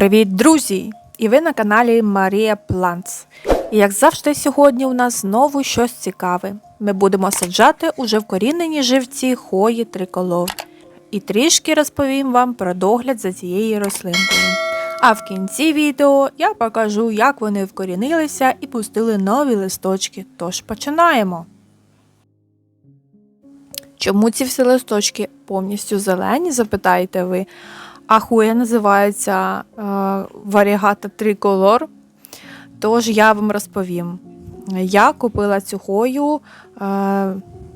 Привіт, друзі! І ви на каналі Марія Планц. І як завжди, сьогодні у нас знову щось цікаве. Ми будемо саджати уже вкорінені живці хої триколор. І трішки розповім вам про догляд за цією рослинкою. А в кінці відео я покажу, як вони вкорінилися і пустили нові листочки. Тож починаємо. Чому ці всі листочки повністю зелені, запитаєте ви? А хуя називається е, варігата триколор. Тож я вам розповім. Я купила цю хою е,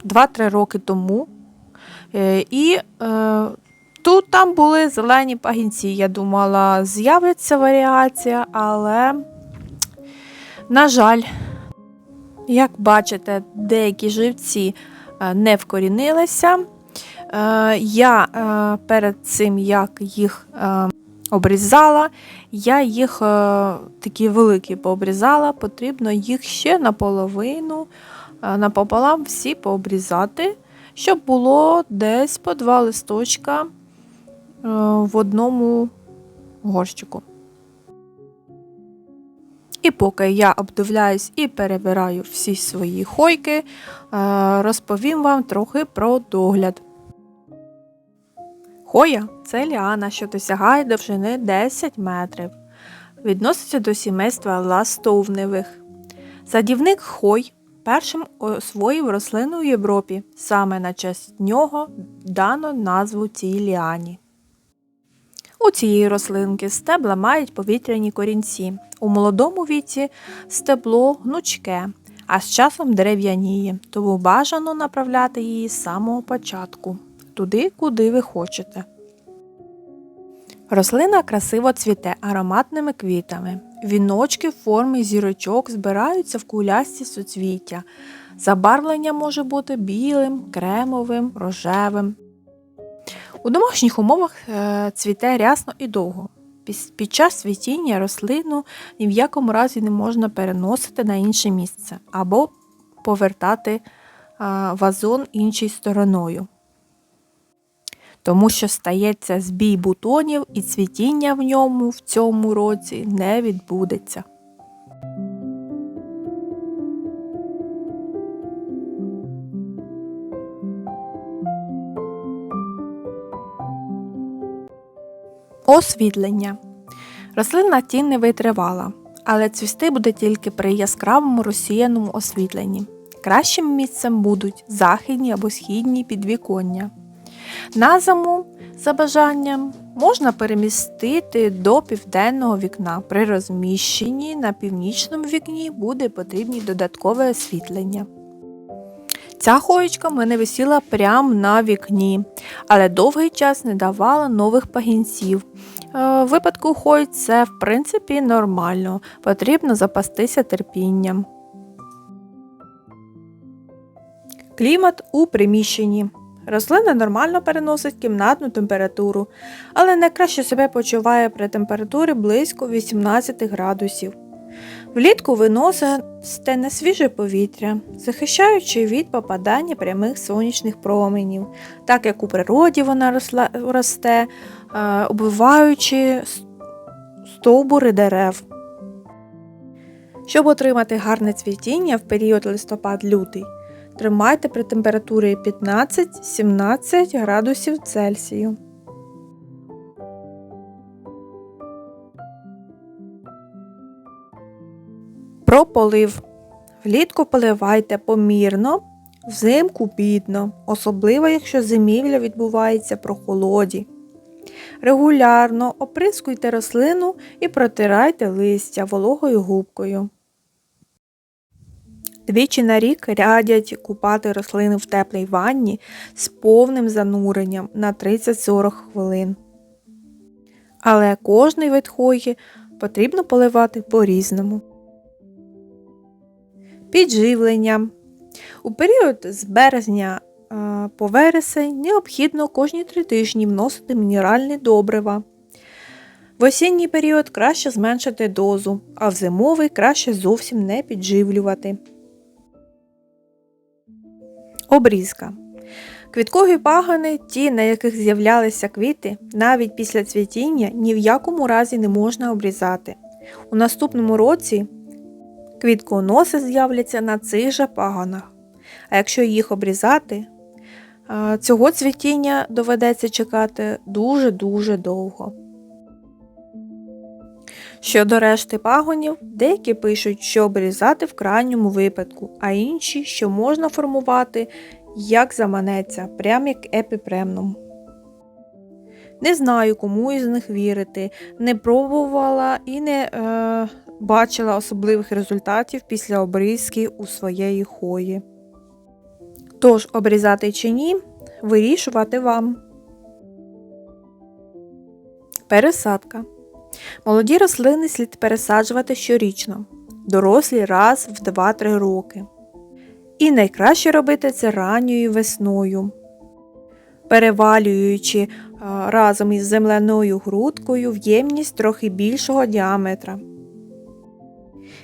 2-3 роки тому. Е, і е, тут там були зелені пагінці. Я думала, з'явиться варіація, але, на жаль, як бачите, деякі живці е, не вкорінилися. Е, Я е, перед цим, як їх е, обрізала, я їх такі великі пообрізала, потрібно їх ще наполовину, напополам всі пообрізати, щоб було десь по два листочка в одному горщику. І поки я обдивляюсь і перебираю всі свої хойки, розповім вам трохи про догляд. Хоя це ліана, що досягає довжини 10 метрів. Відноситься до сімейства ластовневих. Садівник хой першим освоїв рослину в Європі. Саме на честь нього дано назву цій ліані. У цієї рослинки стебла мають повітряні корінці. У молодому віці стебло гнучке, а з часом дерев'яніє, тому бажано направляти її з самого початку туди, куди ви хочете. Рослина красиво цвіте ароматними квітами. Віночки в формі зірочок збираються в кулясті суцвіття. Забарвлення може бути білим, кремовим, рожевим. У домашніх умовах е, цвіте рясно і довго. Під час цвітіння рослину ні в якому разі не можна переносити на інше місце або повертати е, вазон іншою стороною тому що стається збій бутонів і цвітіння в ньому в цьому році не відбудеться. Освітлення. Рослина тінь не витривала, але цвісти буде тільки при яскравому розсіяному освітленні. Кращим місцем будуть західні або східні підвіконня. На зиму, за бажанням, можна перемістити до південного вікна. При розміщенні на північному вікні буде потрібні додаткове освітлення. Ця хоєчка в мене висіла прямо на вікні, але довгий час не давала нових пагінців. Е, В випадку хой це в принципі нормально, потрібно запастися терпінням. Клімат у приміщенні. Рослина нормально переносить кімнатну температуру, але найкраще себе почуває при температурі близько 18 градусів. Влітку виносите на свіже повітря, захищаючи від попадання прямих сонячних променів, так як у природі вона росла, росте, е, обвиваючи стовбури дерев. Щоб отримати гарне цвітіння в період листопад-лютий, Тримайте при температурі 15-17 градусів Цельсію. Про полив. Влітку поливайте помірно, взимку бідно, особливо якщо зимівля відбувається про холоді. Регулярно оприскуйте рослину і протирайте листя вологою губкою. Двічі на рік радять купати рослини в теплій ванні з повним зануренням на 30-40 хвилин. Але кожний вид хої потрібно поливати по-різному. Підживлення. У період з березня е, по вересень необхідно кожні три тижні вносити мінеральні добрива. В осінній період краще зменшити дозу, а в зимовий краще зовсім не підживлювати. Обрізка. Квіткові пагони, ті, на яких з'являлися квіти, навіть після цвітіння ні в якому разі не можна обрізати. У наступному році квітконоси з'являться на цих же пагонах. А якщо їх обрізати, цього цвітіння доведеться чекати дуже-дуже довго. Щодо решти пагонів, деякі пишуть, що обрізати в крайньому випадку, а інші, що можна формувати як заманеться, прям як епіпремном. Не знаю, кому із них вірити, не пробувала і не е, бачила особливих результатів після обрізки у своєї хої. Тож, обрізати чи ні, вирішувати вам. Пересадка. Молоді рослини слід пересаджувати щорічно, дорослі раз в 2-3 роки. І найкраще робити це ранньою весною, перевалюючи разом із земляною грудкою в ємність трохи більшого діаметра.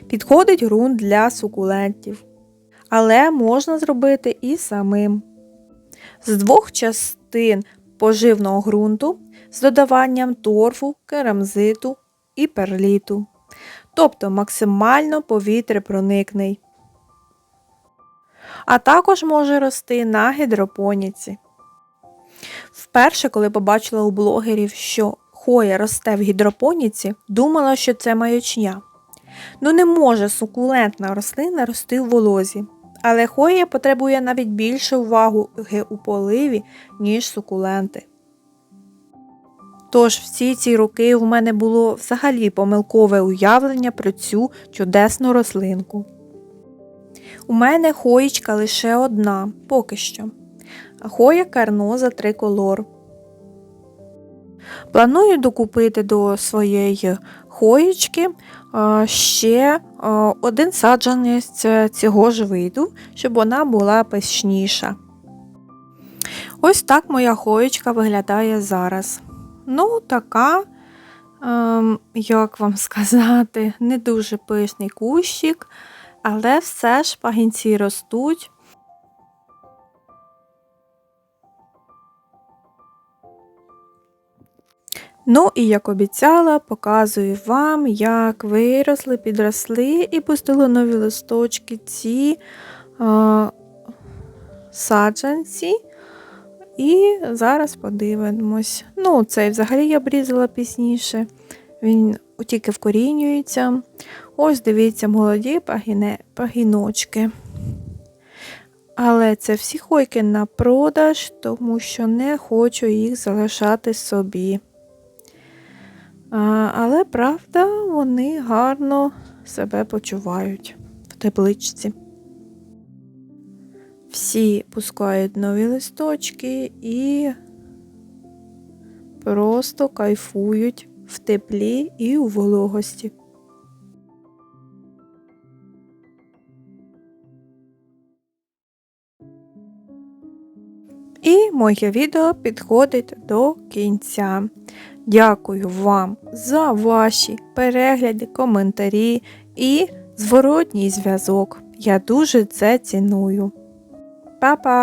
Підходить ґрунт для сукулентів, але можна зробити і самим. З двох частин поживного ґрунту з додаванням торфу, керамзиту і перліту, тобто максимально повітряпроникний. А також може рости на гідропоніці. Вперше, коли побачила у блогерів, що хоя росте в гідропоніці, думала, що це маячня. Ну не може сукулентна рослина рости в волозі, але хоя потребує навіть більше уваги у поливі, ніж сукуленти. Тож всі ці роки в мене було взагалі помилкове уявлення про цю чудесну рослинку. У мене хоїчка лише одна, поки що. Хоя карноза триколор. Планую докупити до своєї хоїчки ще один саджанець цього ж виду, щоб вона була пишніша. Ось так моя хоїчка виглядає зараз. Ну, така, ем, як вам сказати, не дуже пишний кущик, але все ж пагінці ростуть. Ну і як обіцяла, показую вам, як виросли, підросли і пустили нові листочки ці е, саджанці. І зараз подивимось. Ну, цей взагалі я обрізала пізніше. Він тільки вкорінюється. Ось, дивіться, молоді пагіне, пагіночки. Але це всі хойки на продаж, тому що не хочу їх залишати собі. А, Але правда, вони гарно себе почувають в тепличці. Всі пускають нові листочки і просто кайфують в теплі і у вологості. І моє відео підходить до кінця. Дякую вам за ваші перегляди, коментарі і зворотній зв'язок. Я дуже це ціную. Па-па!